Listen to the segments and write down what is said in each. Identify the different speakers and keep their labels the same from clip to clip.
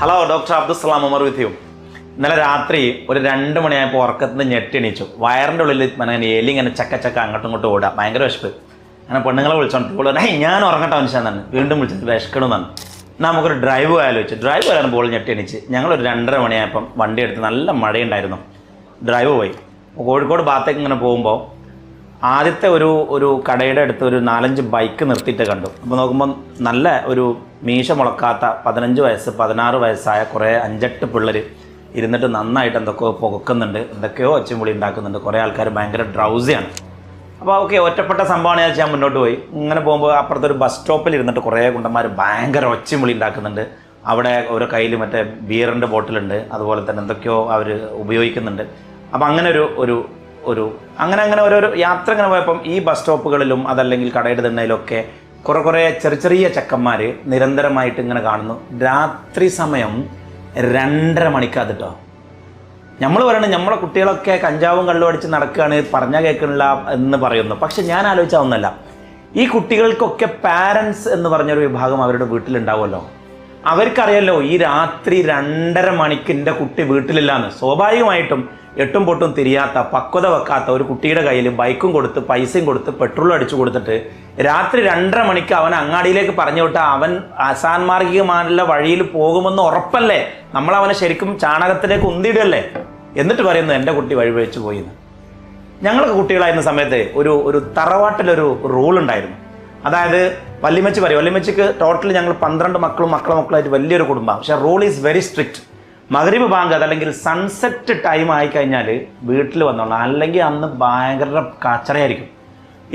Speaker 1: Hello doctor Abdussalam Umar with ഇന്നലെ രാത്രി ഒരു രണ്ട് മണിയായപ്പോൾ ഉറക്കത്തിൽ നിന്ന് ഞെട്ടിണീച്ചു വയറിന്റെ ഉള്ളിൽ അങ്ങനെ എലി ഇങ്ങനെ ചക്ക ചക്ക അങ്ങോട്ടും ഇങ്ങോട്ടും ഓടുക. ഭയങ്കര വിശപ്പ്. അങ്ങനെ പെണ്ണുങ്ങളെ വിളിച്ചോണ്ട് ഇപ്പോൾ ഞാൻ ഉറങ്ങട്ടെ മനുഷ്യൻ തന്നെ വീണ്ടും വിളിച്ചത് വിശക്കണമെന്നാണ് നമുക്കൊരു ഡ്രൈവ് ആലോചിച്ചു ഡ്രൈവ് പോയാലും ബോൾ ഞെട്ടിണിച്ച് ഞങ്ങളൊരു രണ്ടര മണിയായപ്പം വണ്ടി എടുത്ത് നല്ല മഴയുണ്ടായിരുന്നു. ഡ്രൈവ് പോയി. കോഴിക്കോട് ഭാഗത്തേക്ക് ഇങ്ങനെ പോകുമ്പോൾ ആദ്യത്തെ ഒരു ഒരു കടയുടെ അടുത്ത് ഒരു നാലഞ്ച് ബൈക്ക് നിർത്തിയിട്ട് കണ്ടു. അപ്പോൾ നോക്കുമ്പോൾ നല്ല ഒരു മീശ മുളക്കാത്ത പതിനഞ്ച് വയസ്സ് പതിനാറ് വയസ്സായ കുറേ അഞ്ചെട്ട് പിള്ളേർ ഇരുന്നിട്ട് നന്നായിട്ട് എന്തൊക്കെയോ പുകക്കുന്നുണ്ട് എന്തൊക്കെയോ ഒച്ചമുളി ഉണ്ടാക്കുന്നുണ്ട്. കുറേ ആൾക്കാർ ഭയങ്കര ഡ്രൗസിയാണ് അപ്പോൾ ഓക്കെ ഒറ്റപ്പെട്ട സംഭവമാണ് ഞാൻ മുന്നോട്ട് പോയി. ഇങ്ങനെ പോകുമ്പോൾ അപ്പുറത്തൊരു ബസ് സ്റ്റോപ്പിൽ ഇരുന്നിട്ട് കുറേ കുണ്ടന്മാർ ഭയങ്കര ഒച്ചമുളി ഉണ്ടാക്കുന്നുണ്ട്. അവിടെ ഓരോ കയ്യിൽ മറ്റേ ബിയറിന്റെ ബോട്ടിലുണ്ട് അതുപോലെ തന്നെ എന്തൊക്കെയോ അവർ ഉപയോഗിക്കുന്നുണ്ട്. അപ്പോൾ അങ്ങനെ ഒരു ഒരു ഒരു അങ്ങനെ അങ്ങനെ ഓരോരോ യാത്ര ഇങ്ങനെ പോയപ്പം ഈ ബസ് സ്റ്റോപ്പുകളിലും അതല്ലെങ്കിൽ കടയുടെ തിണ്ണയിലൊക്കെ കുറേ കുറേ ചെറിയ ചെറിയ ചെക്കന്മാർ നിരന്തരമായിട്ട് ഇങ്ങനെ കാണുന്നു. രാത്രി സമയം രണ്ടര മണിക്കാതിട്ടോ നമ്മൾ പറയണത് നമ്മളെ കുട്ടികളൊക്കെ കഞ്ചാവും കള്ളും അടിച്ച് നടക്കുകയാണ് പറഞ്ഞാൽ കേൾക്കണില്ല എന്ന് പറയുന്നു. പക്ഷെ ഞാൻ ആലോചിച്ചാൽ ഒന്നല്ല ഈ കുട്ടികൾക്കൊക്കെ പാരൻസ് എന്ന് പറഞ്ഞൊരു വിഭാഗം അവരുടെ വീട്ടിലുണ്ടാവുമല്ലോ. അവർക്കറിയാലോ ഈ രാത്രി രണ്ടര മണിക്ക് എന്റെ കുട്ടി വീട്ടിലില്ലാന്ന്. സ്വാഭാവികമായിട്ടും എട്ടും പൊട്ടും തിരിയാത്ത പക്വത വെക്കാത്ത ഒരു കുട്ടിയുടെ കയ്യിൽ ബൈക്കും കൊടുത്ത് പൈസയും കൊടുത്ത് പെട്രോളും അടിച്ചു കൊടുത്തിട്ട് രാത്രി രണ്ടര മണിക്ക് അവൻ അങ്ങാടിയിലേക്ക് പറഞ്ഞു വിട്ട അവൻ അസാൻമാർഗികമായുള്ള വഴിയിൽ പോകുമെന്ന് ഉറപ്പല്ലേ? നമ്മൾ അവനെ ശരിക്കും ചാണകത്തിലേക്ക് ഉന്തിയിടല്ലേ? എന്നിട്ട് പറയുന്നു എന്റെ കുട്ടി വഴിവഴിച്ചു പോയി എന്ന് ഞങ്ങളൊക്കെ കുട്ടികളായിരുന്ന സമയത്ത് ഒരു ഒരു തറവാട്ടിലൊരു റൂൾ ഉണ്ടായിരുന്നു അതായത് വല്ലിമച്ച് പറയും വല്യമ്മച്ചിക്ക് ടോട്ടൽ ഞങ്ങൾ പന്ത്രണ്ട് മക്കളും മക്കളും മക്കളായിട്ട് വലിയൊരു കുടുംബമാണ് പക്ഷേ റൂൾ ഈസ് വെരി സ്ട്രിക്റ്റ് മകരീബ് ബാങ്ക് അതല്ലെങ്കിൽ സൺസെറ്റ് ടൈം ആയി കഴിഞ്ഞാൽ വീട്ടിൽ വന്നോളാം. അല്ലെങ്കിൽ അന്ന് ഭയങ്കര കച്ചറയായിരിക്കും.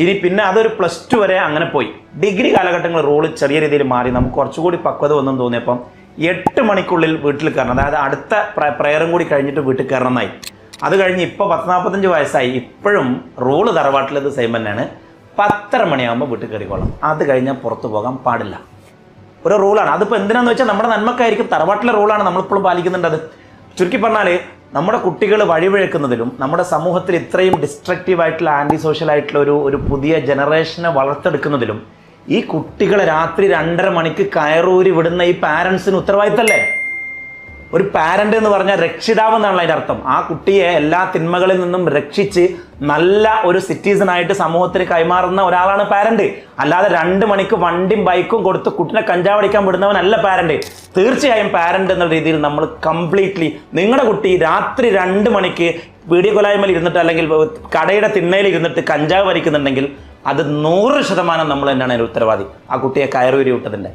Speaker 1: ഇനി പിന്നെ അതൊരു പ്ലസ് ടു വരെ അങ്ങനെ പോയി. ഡിഗ്രി കാലഘട്ടങ്ങൾ റോൾ ചെറിയ രീതിയിൽ മാറി. നമുക്ക് കുറച്ചുകൂടി പക്വത വന്നെന്ന് തോന്നിയപ്പം എട്ട് മണിക്കുള്ളിൽ വീട്ടിൽ കയറണം. അതായത് അടുത്ത പ്രയറും കൂടി കഴിഞ്ഞിട്ട് വീട്ടിൽ കയറണമെന്നായി അത് കഴിഞ്ഞ് ഇപ്പോൾ പത്ത് നാൽപ്പത്തഞ്ച് വയസ്സായി. ഇപ്പോഴും റോൾ തറവാട്ടിലത് സെയിം തന്നെയാണ്. പത്തര മണിയാകുമ്പോൾ വീട്ടിൽ കയറിക്കോളാം അത് കഴിഞ്ഞാൽ പുറത്തു പോകാൻ പാടില്ല. ഒരു റൂളാണ് അതിപ്പോൾ എന്തിനാന്ന് വെച്ചാൽ നമ്മുടെ നന്മക്കായിരിക്കും തറവാട്ടിലെ റൂളാണ് നമ്മളിപ്പോഴും പാലിക്കുന്നുണ്ട് അത്. ചുരുക്കി പറഞ്ഞാൽ നമ്മുടെ കുട്ടികൾ വഴിവഴക്കുന്നതിലും നമ്മുടെ സമൂഹത്തിൽ ഇത്രയും ഡിസ്ട്രക്റ്റീവ് ആയിട്ടുള്ള ആന്റി സോഷ്യൽ ആയിട്ടുള്ള ഒരു ഒരു പുതിയ ജനറേഷനെ വളർത്തെടുക്കുന്നതിലും ഈ കുട്ടികളെ രാത്രി രണ്ടര മണിക്ക് കയറൂരി വിടുന്ന ഈ പാരൻസിന് ഉത്തരവാദിത്തല്ലേ? ഒരു പാരന്റ് എന്ന് പറഞ്ഞാൽ രക്ഷിതാവ് എന്നാണ് അതിന്റെ അർത്ഥം. ആ കുട്ടിയെ എല്ലാ തിന്മകളിൽ നിന്നും രക്ഷിച്ച് നല്ല ഒരു സിറ്റിസൺ ആയിട്ട് സമൂഹത്തിൽ കൈമാറുന്ന ഒരാളാണ് പാരന്റ് അല്ലാതെ രണ്ട് മണിക്ക് വണ്ടിയും ബൈക്കും കൊടുത്ത് കുട്ടിനെ കഞ്ചാവടിക്കാൻ വിടുന്നവനല്ല പാരന്റ് തീർച്ചയായും പാരന്റ് എന്ന രീതിയിൽ നമ്മൾ കംപ്ലീറ്റ്ലി നിങ്ങളുടെ കുട്ടി രാത്രി രണ്ട് മണിക്ക് വീഡിയോ കൊലായ്മയിൽ ഇരുന്നിട്ട് അല്ലെങ്കിൽ കടയുടെ തിണ്ണയിൽ ഇരുന്നിട്ട് കഞ്ചാവ് വലിക്കുന്നുണ്ടെങ്കിൽ അത് നൂറ് ശതമാനം നമ്മൾ തന്നെയാണ് അതിന്റെ ഉത്തരവാദി. ആ കുട്ടിയെ കയറി വിട്ടതിന്റെ